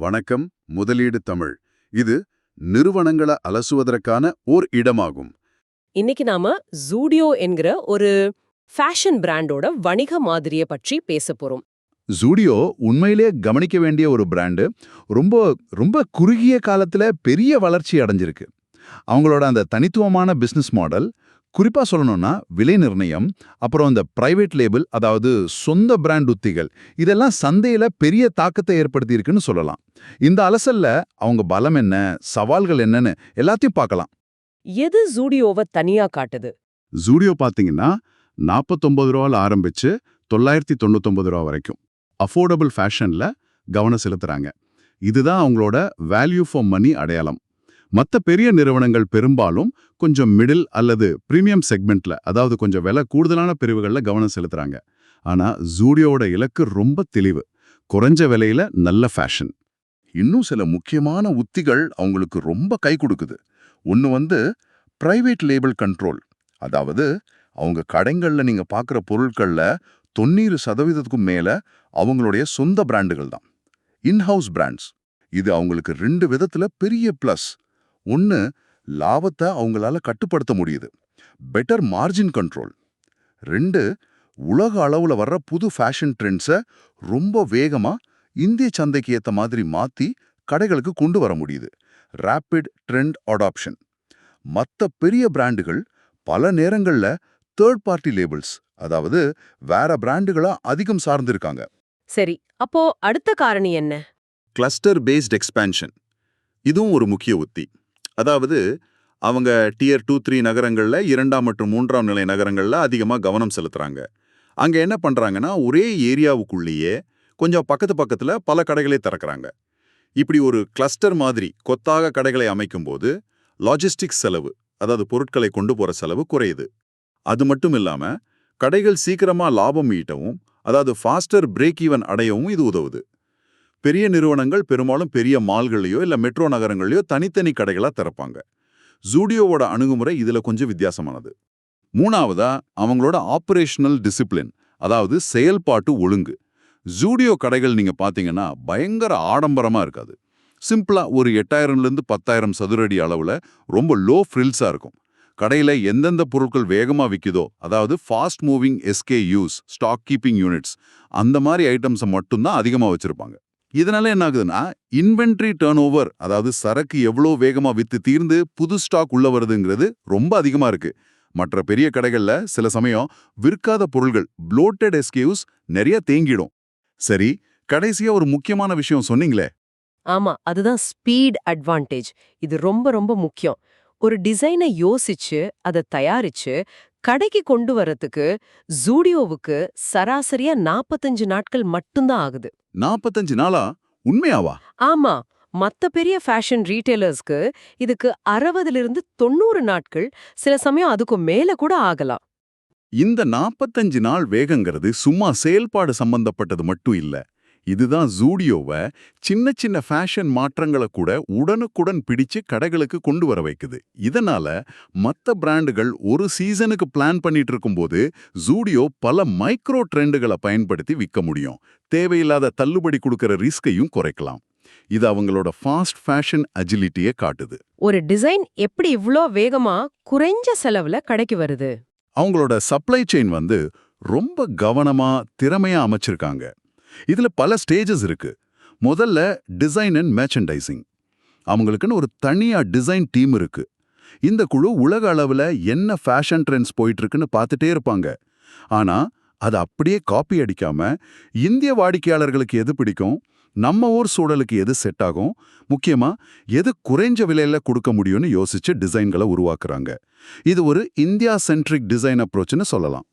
வணக்கம் முதலீடு தமிழ். இது நிறுவனங்களை அலசுவதற்கான ஓர் இடமாகும். இன்னைக்கு நாம ஜூடியோ என்கிற ஒரு ஃபேஷன் பிராண்டோட வணிக மாதிரிய பற்றி பேச போறோம். ஜூடியோ உண்மையிலே கவனிக்க வேண்டிய ஒரு பிராண்டு ரொம்ப ரொம்ப குறுகிய காலத்துல பெரிய வளர்ச்சி அடைஞ்சிருக்கு. அவங்களோட அந்த தனித்துவமான பிசினஸ் மாடல் குறிப்பா சொல்லணும்னா விலை நிர்ணயம் அப்புறம் இந்த பிரைவேட் லேபிள் அதாவது சொந்த பிராண்ட் உத்திகள் இதெல்லாம் சந்தையில பெரிய தாக்கத்தை ஏற்படுத்தியிருக்குன்னு சொல்லலாம். இந்த அலசல்ல அவங்க பலம் என்ன சவால்கள் என்னன்னு எல்லாத்தையும் பார்க்கலாம். எது ஜூடியோவை தனியா காட்டுது? ஜூடியோ பார்த்தீங்கன்னா நாற்பத்தொம்பது ரூபால ஆரம்பிச்சு தொள்ளாயிரத்தி தொண்ணூத்தொம்பது ரூபா வரைக்கும். அஃபோர்டபுள் ஃபேஷன்ல கவனம் செலுத்துறாங்க. இதுதான் அவங்களோட வேல்யூ ஃபார் மணி அடையாளம். மற்ற பெரிய நிறுவனங்கள் பெரும்பாலும் கொஞ்சம் மிடில் அல்லது பிரீமியம் செக்மெண்ட்ல அதாவது கொஞ்சம் விலை கூடுதலான பிரிவுகளில் கவனம் செலுத்துறாங்க. ஆனா ஜூடியோவோட இலக்கு ரொம்ப தெளிவு. குறைஞ்ச விலையில நல்ல ஃபேஷன் இன்னும் சில முக்கியமான உத்திகள் அவங்களுக்கு ரொம்ப கை கொடுக்குது. ஒன்று வந்து பிரைவேட் லேபிள் கண்ட்ரோல் அதாவது அவங்க கடைங்கள்ல நீங்க பார்க்குற பொருட்கள்ல தொண்ணூறு சதவீதத்துக்கும் மேல அவங்களுடைய சொந்த பிராண்டுகள் தான். இன்ஹவுஸ் பிராண்ட்ஸ் இது அவங்களுக்கு ரெண்டு விதத்துல பெரிய ப்ளஸ் ஒன்று லாபத்தை அவங்களால கட்டுப்படுத்த முடியுது. பெட்டர் மார்ஜின் கண்ட்ரோல் ரெண்டு உலக அளவுல வர்ற புது ஃபேஷன் ட்ரெண்ட்ஸை ரொம்ப வேகமா இந்திய சந்தைக்கு ஏத்த மாதிரி மாத்தி கடைகளுக்கு கொண்டு வர முடியுது. ரேபிட் ட்ரெண்ட் அடாப்ஷன் மற்ற பெரிய பிராண்டுகள் பல நேரங்கள்ல தேர்ட் பார்ட்டி லேபிள்ஸ் அதாவது வேற பிராண்டுகளா அதிகம் சார்ந்திருக்காங்க. சரி அப்போ அடுத்த காரணி என்ன? கிளஸ்டர் பேஸ்ட் எக்ஸ்பேன்ஷன் இதுவும் ஒரு முக்கிய உத்தி. அதாவது அவங்க டியர் டூ த்ரீ நகரங்களில் இரண்டாம் மற்றும் மூன்றாம் நிலை நகரங்களில் அதிகமாக கவனம் செலுத்துறாங்க. அங்கே என்ன பண்ணுறாங்கன்னா ஒரே ஏரியாவுக்குள்ளேயே கொஞ்சம் பக்கத்து பக்கத்தில் பல கடைகளை திறக்கிறாங்க. இப்படி ஒரு கிளஸ்டர் மாதிரி கொத்தாக கடைகளை அமைக்கும்போது லாஜிஸ்டிக்ஸ் செலவு அதாவது பொருட்களை கொண்டு போகிற செலவு குறையுது. அது மட்டும் இல்லாமல் கடைகள் சீக்கிரமாக லாபம் ஈட்டவும் அதாவது ஃபாஸ்டர் பிரேக் ஈவன் அடையவும் இது உதவுது. பெரிய நிறுவனங்கள் பெரும்பாலும் பெரிய மால்களையோ இல்ல மெட்ரோ நகரங்களையோ தனித்தனி கடைகளாக திறப்பாங்க. ஜூடியோவோட அணுகுமுறை இதுல கொஞ்சம் வித்தியாசமானது. மூணாவதா அவங்களோட ஆபரேஷனல் டிசிப்ளின் அதாவது செயல்பாட்டு ஒழுங்கு. ஜூடியோ கடைகள் நீங்க பாத்தீங்கன்னா பயங்கர ஆடம்பரமா இருக்காது. சிம்பிளா ஒரு எட்டாயிரம்ல இருந்து பத்தாயிரம் சதுரடி அளவுல ரொம்ப லோ ஃப்ரில்ஸாக இருக்கும். கடையில எந்தெந்த பொருட்கள் வேகமா விக்குதோ அதாவது fast moving SKUs stock keeping units அந்த மாதிரி ஐட்டம்ஸை மட்டும்தான் அதிகமா வச்சிருப்பாங்க. இதனால என்ன ஆகுதுன்னா இன்வென்ட்ரி டேர்ன் ஓவர் அதாவது சரக்கு எவ்வளோ வேகமா வித்து தீர்ந்து புது ஸ்டாக் உள்ள வருதுங்கிறது ரொம்ப அதிகமா இருக்கு. மற்ற பெரிய கடைகள்ல சில சமயம் விற்காத பொருள்கள் ப்ளோட்டட் எஸ்கியூஸ் நிறைய தேங்கிடும். சரி கடைசியா ஒரு முக்கியமான விஷயம் சொன்னீங்களே. ஆமா அதுதான் ஸ்பீட் அட்வான்டேஜ் இது ரொம்ப ரொம்ப முக்கியம். ஒரு டிசைனை யோசிச்சு அதை தயாரிச்சு கடைக்கு கொண்டு வரதுக்கு ஜூடியோவுக்கு சராசரியா நாற்பத்தஞ்சு நாட்கள் மட்டும்தான் ஆகுது. நாற்பத்தஞ்சு நாளா? உண்மையாவா? ஆமா. மத்த பெரிய ஃபேஷன் ரீட்டைலர்ஸ்க்கு இதுக்கு அறுபதுல இருந்து தொண்ணூறு நாட்கள் சில சமயம் அதுக்கு மேல கூட ஆகலாம். இந்த நாற்பத்தஞ்சு நாள் வேகங்கிறது சும்மா செயல்பாடு சம்பந்தப்பட்டது மட்டும் இல்ல. இதுதான் ஜூடியோவை சின்ன சின்ன ஃபேஷன் மாற்றங்களை கூட உடனுக்குடன் பிடிச்சு கடைகளுக்கு கொண்டு வர வைக்குது. இதனால மற்ற பிராண்டுகள் ஒரு சீசனுக்கு பிளான் பண்ணிட்டு இருக்கும்போது ஜூடியோ பல மைக்ரோ ட்ரெண்டுகளை பயன்படுத்தி விற்க முடியும். தேவையில்லாத தள்ளுபடி கொடுக்கிற ரிஸ்கையும் குறைக்கலாம். இது அவங்களோட ஃபாஸ்ட் ஃபேஷன் அஜிலிட்டியை காட்டுது. ஒரு டிசைன் எப்படி இவ்ளோ வேகமா குறைஞ்ச செலவுல கடைக்கு வருது? அவங்களோட சப்ளை செயின் வந்து ரொம்ப கவனமா திறமையா அமைச்சிருக்காங்க. இதுல பல ஸ்டேஜஸ் இருக்கு. முதல்ல டிசைன் அண்ட் மேர்ச்சன்டைசிங் அவங்களுக்குன்னு ஒரு தனியா டிசைன் டீம் இருக்கு. இந்த குழு உலக அளவுல என்ன ஃபேஷன் ட்ரெண்ட்ஸ் போயிட்டு இருக்குன்னு பார்த்துட்டே இருப்பாங்க. ஆனா அது அப்படியே காப்பி அடிக்காம இந்திய வாடிக்கையாளர்களுக்கு எது பிடிக்கும்? நம்ம ஊர் சூழலுக்கு எது செட் ஆகும்? முக்கியமா எது குறைஞ்ச விலையில கொடுக்க முடியும்னு யோசிச்சு டிசைன்களை உருவாக்குறாங்க. இது ஒரு இந்தியா சென்ட்ரிக் டிசைன் அப்ரோச்னு சொல்லலாம்.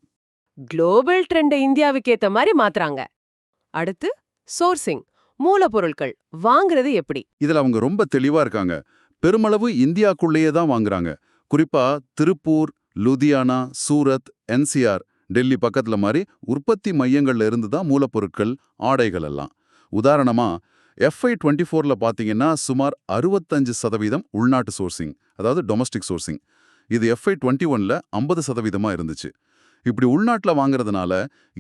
குளோபல் ட்ரெண்டை இந்தியாவுக்கு ஏற்ற மாதிரி மாத்துறாங்க. அடுத்து சோர்சிங் மூலப்பொருட்கள். வாங்குறது எப்படி? இதுல அவங்க ரொம்ப தெளிவா இருக்காங்க. பெருமளவு இந்தியாக்குள்ளேயே தான் வாங்குறாங்க. குறிப்பா திருப்பூர் லுதியானா சூரத் என்சிஆர் டெல்லி பக்கத்துல மாதிரி உற்பத்தி மையங்கள்ல இருந்து தான் மூலப்பொருட்கள் ஆடைகள் எல்லாம். உதாரணமா எஃப்ஐ டுவெண்ட்டி ஃபோரில் பார்த்தீங்கன்னா சுமார் அறுபத்தஞ்சு சதவீதம் உள்நாட்டு சோர்சிங் அதாவது டொமஸ்டிக் சோர்சிங் இது எஃப்ஐ டுவெண்ட்டி ஒன்ல ஐம்பது சதவீதமா இருந்துச்சு. இப்படி உள்நாட்டில் வாங்குறதுனால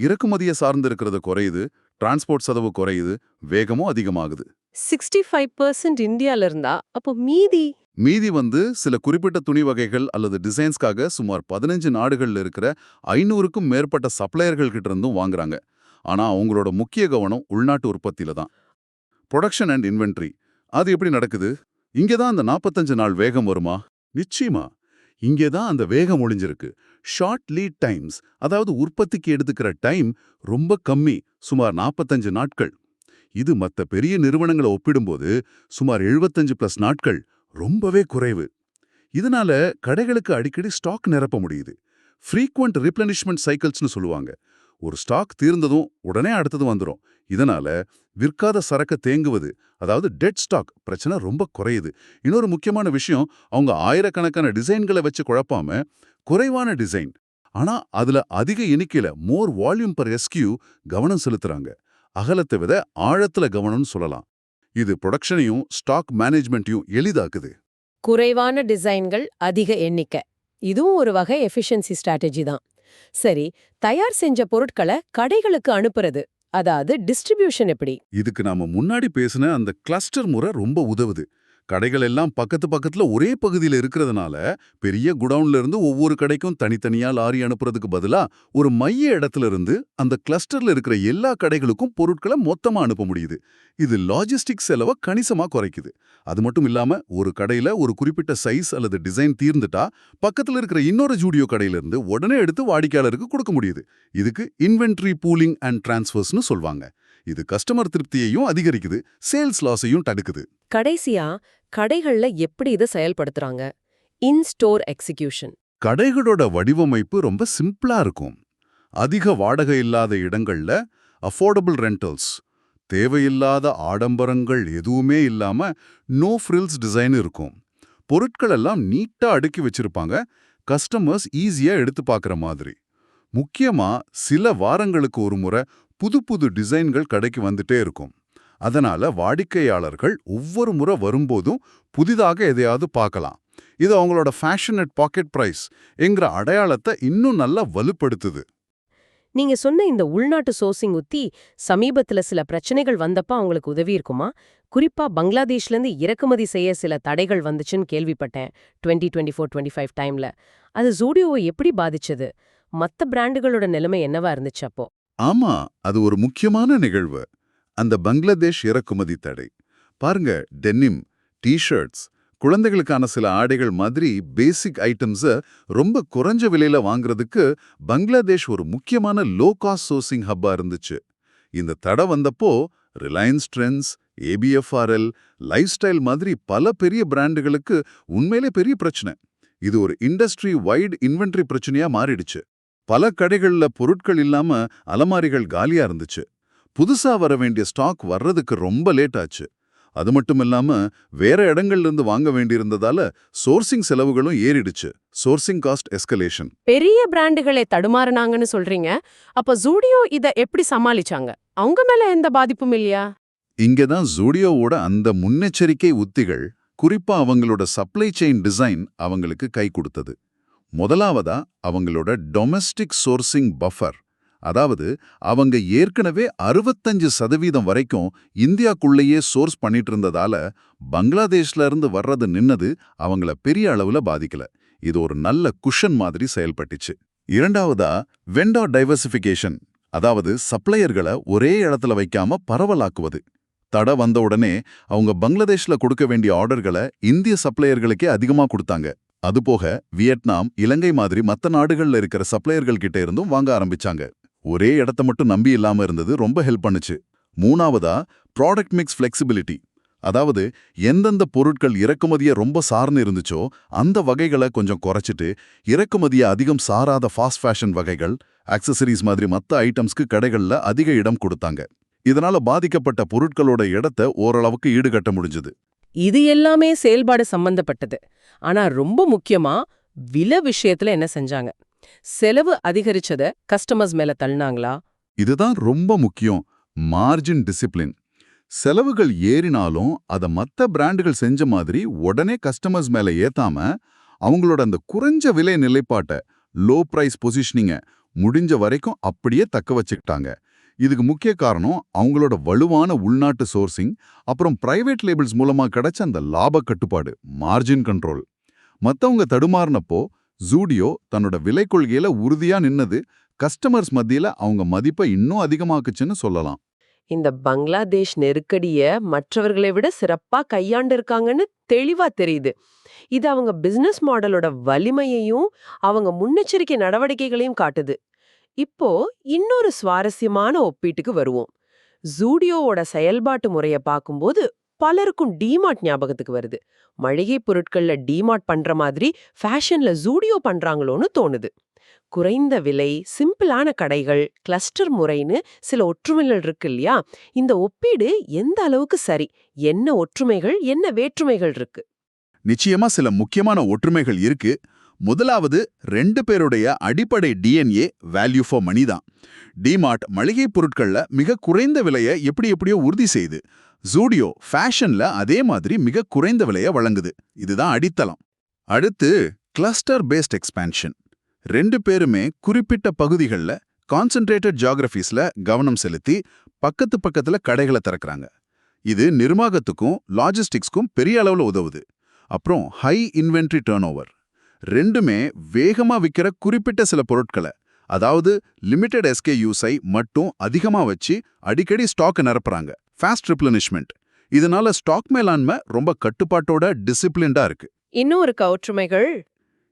இறக்குமதியை சார்ந்து இருக்கிறது குறையுது. டிரான்ஸ்போர்ட் செலவு குறையுது வேகமும் அதிகமாகுது. சிக்ஸ்டி ஃபைவ் பர்சன்ட் இந்தியால இருந்தா அப்போ மீதி? மீதி வந்து சில குறிப்பிட்ட துணி வகைகள் அல்லது டிசைன்ஸ்க்காக சுமார் பதினஞ்சு நாடுகள்ல இருக்கிற ஐநூறுக்கும் மேற்பட்ட சப்ளையர்கள் கிட்ட இருந்தும் வாங்குறாங்க. ஆனா அவங்களோட முக்கிய கவனம் உள்நாட்டு உற்பத்தியில தான். ப்ரொடக்ஷன் அண்ட் இன்வென்ட்ரி அது எப்படி நடக்குது? இங்கே தான் அந்த நாற்பத்தஞ்சு நாள் வேகம் வருமா? நிச்சயமா. இங்கே தான் அந்த வேகம் ஒளிஞ்சிருக்கு. ஷார்ட் லீட் டைம்ஸ் அதாவது உற்பத்திக்கு எடுத்துக்கிற டைம் ரொம்ப கம்மி சுமார் நாற்பத்தஞ்சு நாட்கள். இது மத்த பெரிய நிறுவனங்களை ஒப்பிடும்போது சுமார் 75 பிளஸ் நாட்கள் ரொம்பவே குறைவு. இதனால கடைகளுக்கு அடிக்கடி ஸ்டாக் நிரப்ப முடியுது. ஃப்ரீக்வெண்ட் ரிப்ளனிஷ்மெண்ட் சைக்கிள்ஸ்னு சொல்லுவாங்க. ஒரு ஸ்டாக் தீர்ந்ததும் உடனே அடுத்தது வந்துடும் இதனால விற்காத சரக்கு தேங்குவது அதாவது டெட் ஸ்டாக் பிரச்சனை ரொம்ப குறையுது. இன்னொரு முக்கியமான விஷயம் அவங்க ஆயிரக்கணக்கான டிசைன்களை வச்சு குழப்பாம குறைவான டிசைன் ஆனா அதுல அதிக எண்ணிக்கையில மோர் வால்யூம் பர் எஸ்கியூ கவனம் செலுத்துறாங்க. அகலத்தை விட ஆழத்துல கவனம்னு சொல்லலாம். இது ப்ரொடக்ஷனையும் ஸ்டாக் மேனேஜ்மெண்ட்டையும் எளிதாக்குது. குறைவான டிசைன்கள் அதிக எண்ணிக்கை. இதுவும் ஒரு வகை எஃபிஷியன்சி ஸ்ட்ராட்டஜி தான். சரி தயார் செஞ்ச பொருட்களை கடைகளுக்கு அனுப்புறது அதாவது டிஸ்ட்ரிபியூஷன் எப்படி? இதுக்கு நாம முன்னாடி பேசின அந்த கிளஸ்டர் முறை ரொம்ப உதவுது. கடைகள் எல்லாம் பக்கத்து பக்கத்துல ஒரே பகுதியில இருக்கிறதுனால பெரிய குடவுன்ல இருந்து ஒவ்வொரு கடைக்கும் தனித்தனியா லாரி அனுப்புறதுக்கு பதிலா ஒரு மைய இடத்துல இருந்து அந்த கிளஸ்டர்ல இருக்கிற எல்லா கடைகளுக்கும் பொருட்களை மொத்தமா அனுப்ப முடியுது. இது லாஜிஸ்டிக் செலவை கணிசமா குறைக்குது. அது மட்டும் இல்லாம ஒரு கடையில ஒரு குறிப்பிட்ட சைஸ் அல்லது டிசைன் தீர்ந்துட்டா பக்கத்துல இருக்கிற இன்னொரு ஜூடியோ கடையில இருந்து உடனே எடுத்து வாடிக்கையாளருக்கு கொடுக்க முடியுது. இதுக்கு இன்வென்ட்ரி பூலிங் அண்ட் டிரான்ஸ்ஃபர்ஸ்னு சொல்வாங்க. இது கஸ்டமர் திருப்தியையும் அதிகரிக்குது சேல்ஸ் லாஸையும் தடுக்குது. கடைசியா கடைகள்ல எப்படி இதை செயல்படுத்துறாங்க? In store execution. கடைகளோட வடிவமைப்பு ரொம்ப சிம்பிளா இருக்கும். அதிக வாடகை இல்லாத இடங்கள்ல அஃபோர்டபுள் ரெண்டல்ஸ். தேவையில்லாத ஆடம்பரங்கள் எதுவுமே இல்லாம நோ ஃப்ரில்ஸ் டிசைன் இருக்கும். பொருட்கள் எல்லாம் நீட்டா அடுக்கி வச்சிருப்பாங்க. கஸ்டமர்ஸ் ஈஸியா எடுத்து பார்க்குற மாதிரி. முக்கியமா சில வாரங்களுக்கு ஒரு முறை புது புது டிசைன்கள் கடைக்கு வந்துட்டே இருக்கும். அதனால வாடிக்கையாளர்கள் ஒவ்வொரு முறை வரும்போதும் புதிதாக எதையாவது பார்க்கலாம். இது அவங்களோட ஃபேஷன் அட் பாக்கெட் பிரைஸ் என்கிற அடையாளத்தை இன்னும் நல்லா வலுப்படுத்துது. நீங்க சொன்ன இந்த உள்நாட்டு சோர்சிங் உத்தி சமீபத்துல சில பிரச்சனைகள் வந்தப்ப அவங்களுக்கு உதவி இருக்குமா? குறிப்பா பங்களாதேஷ்ல இருந்து இறக்குமதி செய்ய சில தடைகள் வந்துச்சுன்னு கேள்விப்பட்டேன் 2024 டுவெண்ட்டி ஃபோர் டுவெண்ட்டி ஃபைவ் டைம்ல அது ஜூடியோவை எப்படி பாதிச்சது? மத்த பிராண்டுகளோட நிலைமை என்னவா இருந்துச்சு அப்போ? ஆமா அது ஒரு முக்கியமான நிகழ்வு. அந்த பங்களாதேஷ் இறக்குமதி தடை. பாருங்க டென்னிம் டிஷர்ட்ஸ் குழந்தைகளுக்கான சில ஆடைகள் மாதிரி பேசிக் ஐட்டம்ஸ ரொம்ப குறைஞ்ச விலையில வாங்குறதுக்கு பங்களாதேஷ் ஒரு முக்கியமான லோ காஸ்ட் சோர்சிங் ஹப்பா இருந்துச்சு. இந்த தடை வந்தப்போ Reliance Trends ABFRL lifestyle மாதிரி பல பெரிய பிராண்டுகளுக்கு உண்மையிலே பெரிய பிரச்சனை. இது ஒரு இண்டஸ்ட்ரி வைட் இன்வென்ட்ரி பிரச்சனையா மாறிடுச்சு. பல கடைகள்ல பொருட்கள் இல்லாம அலமாரிகள் காலியா இருந்துச்சு. புதுசா வர வேண்டிய ஸ்டாக் வர்றதுக்கு ரொம்ப லேட் ஆச்சு. அது மட்டும் இல்லாம வேற இடங்கள்ல இருந்து வாங்க வேண்டியிருந்ததால சோர்சிங் செலவுகளும் ஏறிடுச்சு. சோர்சிங் காஸ்ட் எஸ்கலேஷன் பெரிய பிராண்டுகளே தடுமாறுனாங்கன்னு சொல்றீங்க. அப்ப ஜூடியோ இத எப்படி சமாளிச்சாங்க? அவங்க மேல எந்த பாதிப்பும் இல்லையா? இங்கதான் ஜூடியோவோட அந்த முன்னெச்சரிக்கை உத்திகள் குறிப்பா அவங்களோட சப்ளை செயின் டிசைன் அவங்களுக்கு கை கொடுத்தது. முதலாவதா அவங்களோட டொமெஸ்டிக் சோர்சிங் பஃபர் அதாவது அவங்க ஏற்கனவே அறுபத்தஞ்சு சதவீதம் வரைக்கும் இந்தியாக்குள்ளேயே சோர்ஸ் பண்ணிட்டு இருந்ததால பங்களாதேஷ்ல இருந்து வர்றது நின்னது அவங்கள பெரிய அளவுல பாதிக்கல. இது ஒரு நல்ல குஷன் மாதிரி செயல்பட்டுச்சு. இரண்டாவதா வெண்டா டைவர்சிஃபிகேஷன் அதாவது சப்ளையர்களை ஒரே இடத்துல வைக்காம பரவலாக்குவது. தடை வந்த உடனே அவங்க பங்களாதேஷ்ல கொடுக்க வேண்டிய ஆர்டர்களை இந்திய சப்ளையர்களுக்கே அதிகமா கொடுத்தாங்க. அதுபோக வியட்நாம் இலங்கை மாதிரி மத்த நாடுகள்ல இருக்கிற சப்ளையர்கள் கிட்ட இருந்தும் வாங்க ஆரம்பிச்சாங்க. ஒரே இடத்த மட்டும் நம்பி இல்லாம இருந்தது ரொம்ப ஹெல்ப் பண்ணுச்சு. மூணாவதா ப்ராடக்ட் மிக்ஸ் ஃப்ளெக்சிபிலிட்டி அதாவது எந்தெந்த பொருட்கள் இறக்குமதியை ரொம்ப சார்ந்து இருந்துச்சோ அந்த வகைகளை கொஞ்சம் குறைச்சிட்டு இறக்குமதியை அதிகம் சாராத ஃபாஸ்ட் ஃபேஷன் வகைகள் அக்சசரிஸ் மாதிரி மத்த ஐட்டம்ஸ்க்கு கடைகள்ல அதிக இடம் கொடுத்தாங்க. இதனால பாதிக்கப்பட்ட பொருட்களோட இடத்தை ஓரளவுக்கு ஈடுகட்ட முடிஞ்சது. இது எல்லாமே செயல்பாடு சம்பந்தப்பட்டது. ஆனா ரொம்ப முக்கியமா வில விஷயத்துல என்ன செஞ்சாங்க? செலவு அதிகரிச்சத கஸ்டமர்ஸ் மேல தள்ளினாங்களா? இதுதான் ரொம்ப முக்கியம். மார்ஜின் டிசிப்ளின் செலவுகள் ஏறினாலும் அத மத்த பிராண்டுகள் செஞ்ச மாதிரி உடனே கஸ்டமர்ஸ் மேல ஏத்தாம அவங்களோட அந்த குறைஞ்ச விலை நிலைப்பாட்டை லோ பிரைஸ் பொசிஷனிங்க முடிஞ்ச வரைக்கும் அப்படியே தக்க வச்சுக்கிட்டாங்க. இதுக்கு முக்கிய காரணம் அவங்களோட வலுவான உள்நாட்டு சோர்சிங் அப்புறம் பிரைவேட் லேபிள்ஸ் மூலமா கிடைச்ச அந்த லாப கட்டுப்பாடு மார்ஜின் கண்ட்ரோல் மத்தவங்க தடுமாறினப்போ ஜூடியோ தன்னோட விலை கொள்கையில உறுதியா நின்னது கஸ்டமர்ஸ் மத்தியில அவங்க மதிப்பை இன்னும் அதிகமாக்குச்சுன்னு சொல்லலாம். இந்த பங்களாதேஷ் நெருக்கடிய மற்றவர்களை விட சிறப்பா கையாண்டு இருக்காங்கன்னு தெளிவா தெரியுது. இது அவங்க பிசினஸ் மாடலோட வலிமையையும் அவங்க முன்னெச்சரிக்கை நடவடிக்கைகளையும் காட்டுது. இப்போ இன்னொரு சுவாரஸ்யமான ஒப்பீட்டுக்கு வருவோம். ஜூடியோவோட செயல்பாட்டு முறைய பார்க்கும்போது பலருக்கும் டிமார்ட் ஞாபகத்துக்கு வருது. மளிகை பொருட்கள்ல டிமார்ட் பண்ற மாதிரி ஃபேஷன்ல ஜூடியோ பண்றாங்களோன்னு தோணுது. குறைந்த விலை சிம்பிளான கடைகள் கிளஸ்டர் முறைன்னு சில ஒற்றுமைகள் இருக்கு இல்லையா? இந்த ஒப்பீடு எந்த அளவுக்கு சரி? என்ன ஒற்றுமைகள் என்ன வேற்றுமைகள் இருக்கு? நிச்சயமா சில முக்கியமான ஒற்றுமைகள் இருக்கு. முதலாவது ரெண்டு பேருடைய அடிப்படை டிஎன்ஏ வேல்யூ ஃபார் மணி தான். டிமார்ட் மளிகை பொருட்கள்ல மிக குறைந்த விலையை எப்படி எப்படியோ உறுதி செய்யுது ஜூடியோ ஃபேஷன்ல அதே மாதிரி மிக குறைந்த விலையை வழங்குது. இதுதான் அடித்தளம். அடுத்து கிளஸ்டர் பேஸ்ட் எக்ஸ்பான்ஷன் ரெண்டு பேருமே குறிப்பிட்ட பகுதிகளில் கான்சென்ட்ரேட்டட் ஜியாகிரபிஸ்ல கவனம் செலுத்தி பக்கத்து பக்கத்துல கடைகளை திறக்கறாங்க. இது நிர்வாகத்துக்கும் லாஜிஸ்டிக்ஸ்க்கும் பெரிய அளவுல உதவுது. அப்புறம் ஹை இன்வென்ட்ரி டேர்ன் ஓவர் ரெண்டுமே வேகமா விக்கிற குறிப்பிட்ட சில பொருட்களை. அதாவது லிமிடெட் எஸ்கேயூஸை மட்டும் அதிகமா வச்சு அடிக்கடி ஸ்டாக் நிரப்புறாங்க. ஃபாஸ்ட் ரிப்ளனிஷ்மெண்ட் இதனால ஸ்டாக் மேலாண்மை ரொம்ப கட்டுப்பாட்டோட டிசிப்ளின்டா இருக்கு. இன்னும் இருக்க ஒற்றுமைகள்?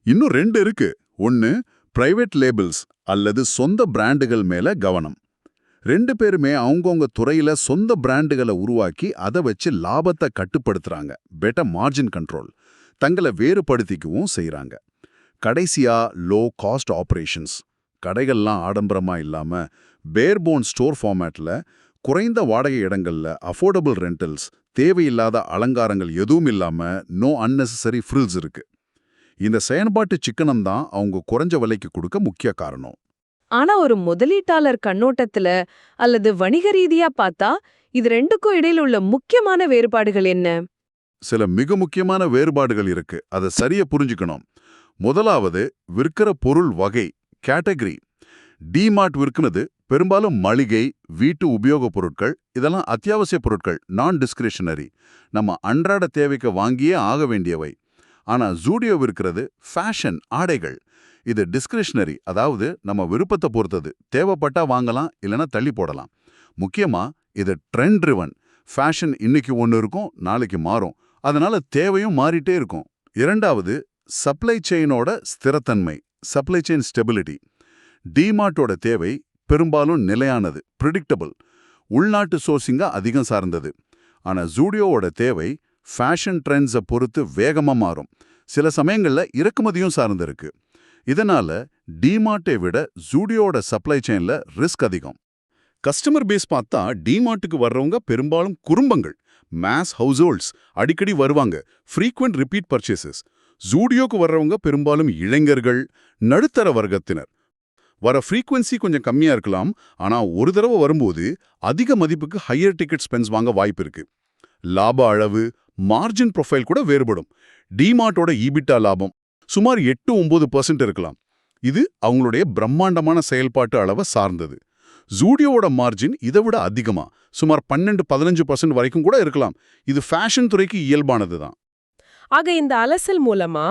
இன்னும் ரெண்டு இருக்கு. ஒன்னு பிரைவேட் லேபிள்ஸ் அல்லது சொந்த பிராண்டுகள் மேல கவனம். ரெண்டு பேருமே அவங்கவங்க துறையில சொந்த பிராண்டுகளை உருவாக்கி அதை வச்சு லாபத்தை கட்டுப்படுத்துறாங்க. பெட்டர் மார்ஜின் கண்ட்ரோல் தங்களை வேறுபடுத்திக்கவும் செய்கிறாங்க கடைசியா லோ காஸ்ட் ஆபரேஷன்ஸ் கடைகள்லாம் ஆடம்பரமா இல்லாம பேர்போன் ஸ்டோர் ஃபார்மேட்டில் குறைந்த வாடகை இடங்கள்ல அஃபோர்டபுள் ரெண்டல்ஸ் தேவையில்லாத அலங்காரங்கள் எதுவும் இல்லாமல் நோ அன்னெசரி ஃப்ரில்ஸ் இருக்கு. இந்த செயல்பாட்டு சிக்கனம் தான் அவங்க குறைஞ்ச விலைக்கு கொடுக்க முக்கிய காரணம். ஆனா ஒரு முதலீட்டாளர் கண்ணோட்டத்துல அல்லது வணிக ரீதியா பார்த்தா இது ரெண்டுக்கும் இடையில் உள்ள முக்கியமான வேறுபாடுகள் என்ன? சில மிக முக்கியமான வேறுபாடுகள் இருக்கு. அதை சரியா புரிஞ்சுக்கணும். முதலாவது விற்கிற பொருள் வகை கேட்டகரி. டிமார்ட் விற்கிறது பெரும்பாலும் மளிகை வீட்டு உபயோகப் பொருட்கள் இதெல்லாம் அத்தியாவசிய பொருட்கள் நான் டிஸ்கிரிஷனரி நம்ம அன்றாட தேவைக்கு வாங்கியே ஆக வேண்டியவை. ஆனா ஜூடியோ விற்கிறது ஃபேஷன் ஆடைகள். இது டிஸ்கிரிஷனரி அதாவது நம்ம விருப்பத்தை பொறுத்தது. தேவைப்பட்டா வாங்கலாம் இல்லைன்னா தள்ளி போடலாம். முக்கியமா இது ட்ரெண்ட் ட்ரிவன் ஃபேஷன் இன்னைக்கு ஒன்று இருக்கும் நாளைக்கு மாறும். அதனால தேவையும் மாறிட்டே இருக்கும். இரண்டாவது சப்ளை செயினோட ஸ்திரத்தன்மை சப்ளை செயின் ஸ்டெபிலிட்டி டிமார்ட்டோட தேவை பெரும்பாலும் நிலையானது ப்ரிடிக்டபிள் உள்நாட்டு சோர்சிங்கா அதிகம் சார்ந்தது. ஆனா ஜூடியோவோட தேவை ஃபேஷன் ட்ரெண்ட்ஸை பொறுத்து வேகமா மாறும். சில சமயங்கள்ல இறக்குமதியும் சார்ந்திருக்கு. இதனால டிமார்ட்டை விட ஜூடியோட சப்ளை செயின்ல ரிஸ்க் அதிகம். கஸ்டமர் பேஸ் பார்த்தா டிமார்ட்டுக்கு வர்றவங்க பெரும்பாலும் குடும்பங்கள் மேஸ் ஹவுஸ்ஹோல்ட்ஸ் அடிக்கடி வருவாங்க. ஃப்ரீக்வெண்ட் ரிப்பீட் பர்ச்சேசஸ் ஜூடியோக்கு வர்றவங்க பெரும்பாலும் இளைஞர்கள் நடுத்தர வர்க்கத்தினர். வர ஃப்ரீக்வன்சி கொஞ்சம் கம்மியா இருக்கலாம். ஆனா ஒரு தடவை வரும்போது அதிக மதிப்புக்கு ஹையர் டிக்கெட் ஸ்பென்ஸ் வாங்க வாய்ப்பு இருக்கு. லாப அளவு மார்ஜின் ப்ரொஃபைல் கூட வேறுபடும். டிமார்ட்டோட ஈபிட்டா லாபம் சுமார் எட்டு ஒன்பது பர்சன்ட் இருக்கலாம். இது அவங்களுடைய பிரம்மாண்டமான செயல்பாட்டு அளவை சார்ந்தது. ஜூடியோவோட மார்ஜின் இதை விட அதிகமா. சுமார் பன்னெண்டு பதினஞ்சு பர்சன்ட் வரைக்கும் கூட இருக்கலாம். இது ஃபேஷன் துறைக்கு இயல்பானது தான். ஆக இந்த அலசல் மூலமா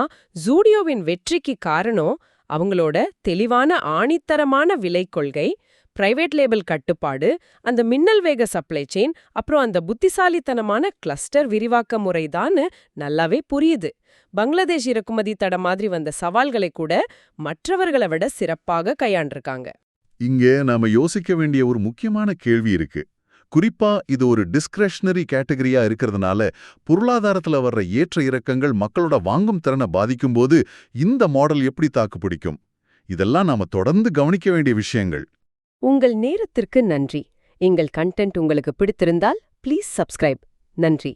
ஜூடியோவின் வெற்றிக்கு காரணம் அவங்களோட தெளிவான ஆணித்தரமான விலை கொள்கை பிரைவேட் லேபிள் கட்டுப்பாடு அந்த மின்னல் வேக சப்ளை செயின் அப்புறம் அந்த புத்திசாலித்தனமான கிளஸ்டர் விரிவாக்க முறைதான்னு நல்லாவே புரியுது. பங்களாதேஷ் இறக்குமதி தட மாதிரி வந்த சவால்களை கூட மற்றவர்களை விட சிறப்பாக கையாண்டிருக்காங்க. இங்கே நாம யோசிக்க வேண்டிய ஒரு முக்கியமான கேள்வி இருக்கு. குறிப்பா இது ஒரு டிஸ்கிரஷனரி கேட்டகரியா இருக்கிறதுனால பொருளாதாரத்துல வர்ற ஏற்ற இறக்கங்கள் மக்களோட வாங்கும் திறனை பாதிக்கும்போது இந்த மாடல் எப்படி தாக்கு பிடிக்கும்? இதெல்லாம் நாம தொடர்ந்து கவனிக்க வேண்டிய விஷயங்கள். உங்கள் நேரத்திற்கு நன்றி. எங்கள் கண்டென்ட் உங்களுக்கு பிடித்திருந்தால் ப்ளீஸ் சப்ஸ்கிரைப் நன்றி.